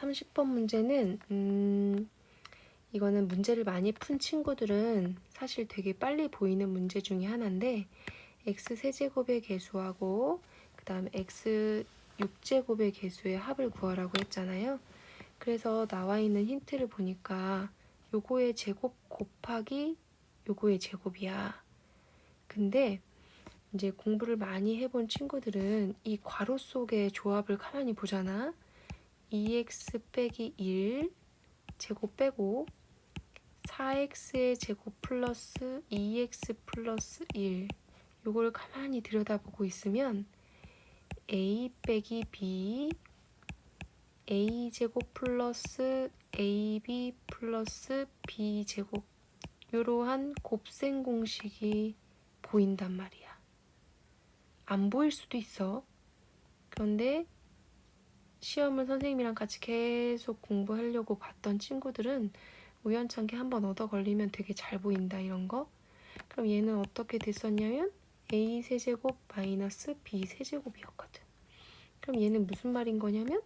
30번 문제는 음, 이거는 문제를 많이 푼 친구들은 사실 되게 빨리 보이는 문제 중에 하나인데 x 세제곱의 개수하고 그 다음에 x 6제곱의 개수의 합을 구하라고 했잖아요. 그래서 나와 있는 힌트를 보니까 요거의 제곱 곱하기 요거의 제곱이야. 근데 이제 공부를 많이 해본 친구들은 이 괄호 속의 조합을 가만히 보잖아. 2x 빼기 1 제곱 빼고 4x의 제곱 플러스 2x 플러스 1 요걸 가만히 들여다보고 있으면 a 빼기 b a 제곱 플러스 ab 플러스 b 제곱 이러한 곱셈 공식이 보인단 말이야. 안 보일 수도 있어. 그런데 시험을 선생님이랑 같이 계속 공부하려고 봤던 친구들은 우연찮게 한번 얻어 걸리면 되게 잘 보인다 이런 거. 그럼 얘는 어떻게 됐었냐면 a 세제곱 마이너스 b 세제곱이었거든. 그럼 얘는 무슨 말인 거냐면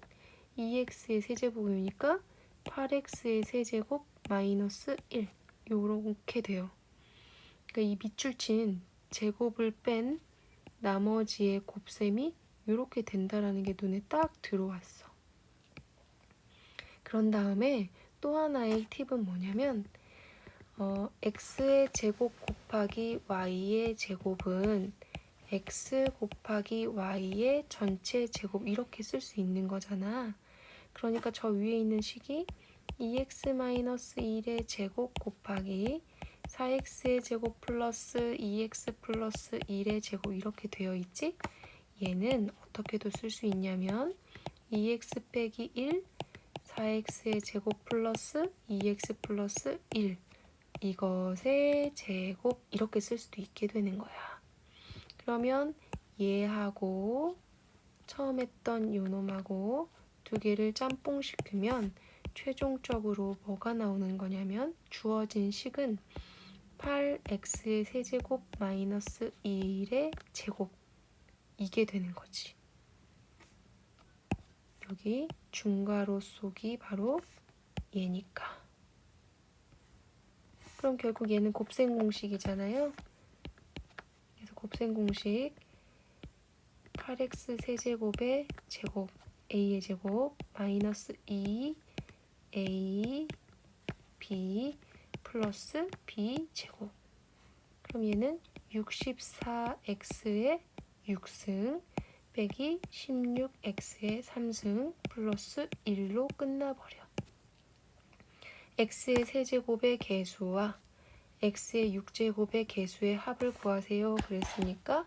2x의 세제곱이니까 8x의 세제곱 마이너스 1 요렇게 돼요. 그러니까 이 밑줄 친 제곱을 뺀 나머지의 곱셈이 이렇게 된다라는 게 눈에 딱 들어왔어. 그런 다음에 또 하나의 팁은 뭐냐면 어, x의 제곱 곱하기 y의 제곱은 x 곱하기 y의 전체 제곱 이렇게 쓸 수 있는 거잖아. 그러니까 저 위에 있는 식이 2x-1의 제곱 곱하기 4x의 제곱 플러스 2x 플러스 1의 제곱 이렇게 되어 있지? 얘는 어떻게도 쓸 수 있냐면 2x 빼기 1, 4x의 제곱 플러스 2x 플러스 1 이것의 제곱 이렇게 쓸 수도 있게 되는 거야. 그러면 얘하고 처음 했던 요놈하고 두 개를 짬뽕 시키면 최종적으로 뭐가 나오는 거냐면 주어진 식은 8x의 세제곱 마이너스 1의 제곱 이게 되는 거지. 여기 중괄호 속이 바로 얘니까. 그럼 결국 얘는 곱셈 공식이잖아요. 그래서 곱셈 공식 8x 세제곱의 제곱 a의 제곱 마이너스 2 a b 플러스 b 제곱 그럼 얘는 64x의 6승 빼기 16x의 3승 플러스 1로 끝나버려. x의 세제곱의 개수와 x의 6제곱의 개수의 합을 구하세요. 그랬으니까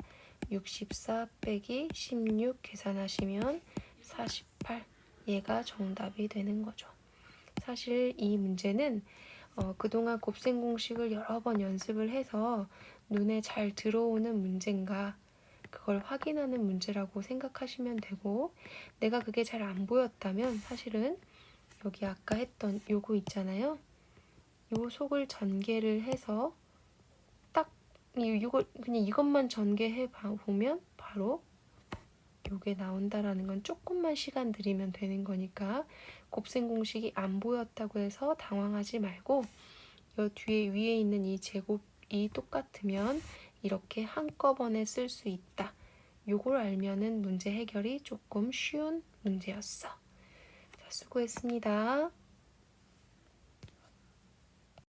64 빼기 16 계산하시면 48 얘가 정답이 되는 거죠. 사실 이 문제는 어, 그동안 곱셈 공식을 여러 번 연습을 해서 눈에 잘 들어오는 문제인가 그걸 확인하는 문제라고 생각하시면 되고 내가 그게 잘 안 보였다면 사실은 여기 아까 했던 요거 있잖아요. 요 속을 전개를 해서 딱 이거 그냥 이것만 전개해 보면 바로 요게 나온다라는 건 조금만 시간 들이면 되는 거니까 곱셈 공식이 안 보였다고 해서 당황하지 말고 요 뒤에 위에 있는 이 제곱 이 똑같으면 이렇게 한꺼번에 쓸 수 있다. 요걸 알면은 문제 해결이 조금 쉬운 문제였어. 자, 수고했습니다.